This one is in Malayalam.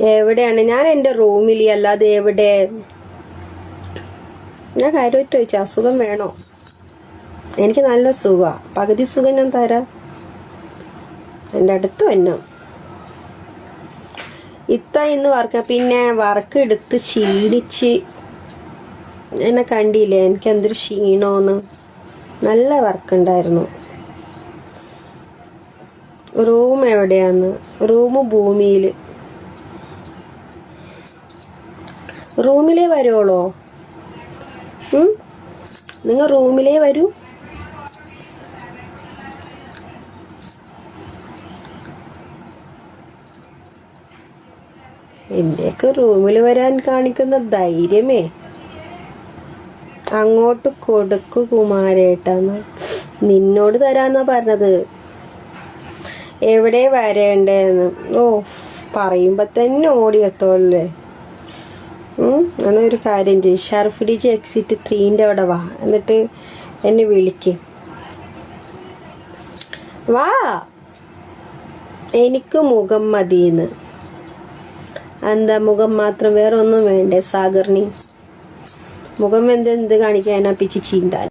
എവിടെയാണ്? ഞാൻ എന്റെ റൂമിൽ അല്ലാതെ എവിടെ? ഞാൻ കാര്യമായിട്ട് ചോദിച്ചു അസുഖം വേണോ? എനിക്ക് നല്ല സുഖമാണ് പകുതി സുഖം ഞാൻ തരാം. എന്റെ അടുത്ത് വന്നോ. ഇത്ത ഇന്ന് വർക്ക് പിന്നെ വർക്ക് എടുത്ത് ക്ഷീണിച്ച് എന്നെ കണ്ടില്ലേ? എനിക്ക് എന്തൊരു ക്ഷീണോന്ന്. നല്ല വർക്ക് ഉണ്ടായിരുന്നു. റൂം എവിടെയാന്ന്? റൂം ഭൂമിയിൽ റൂമിലേ വരുവോളോ? നിങ്ങൾ റൂമിലേ വരൂ. എന്റെയൊക്കെ റൂമിൽ വരാൻ കാണിക്കുന്ന ധൈര്യമേ. അങ്ങോട്ട് കൊടുക്കു കുമാരേട്ടാന്ന് നിന്നോട് തരാന്നാ പറഞ്ഞത്. എവിടെ വരേണ്ടേന്ന്. ഓ പറയുമ്പോ തന്നെ ഓടിയെത്തോല്ലേ എന്നാ ഒരു കാര്യം ചെയ്യും ഷർഫ് ഡിജി എക്സിറ്റ് ത്രീന്റെ അവിടെ വാ. എന്നിട്ട് എന്നെ വിളിക്ക്. വാ. എനിക്ക് മുഖം മതിയെന്ന്. എന്താ മുഖം മാത്രം? വേറെ ഒന്നും വേണ്ടേ സാഗർണി? മുഖം എന്ത് എന്ത് കാണിക്കാനാ പിച്ച് ചീന്താൻ.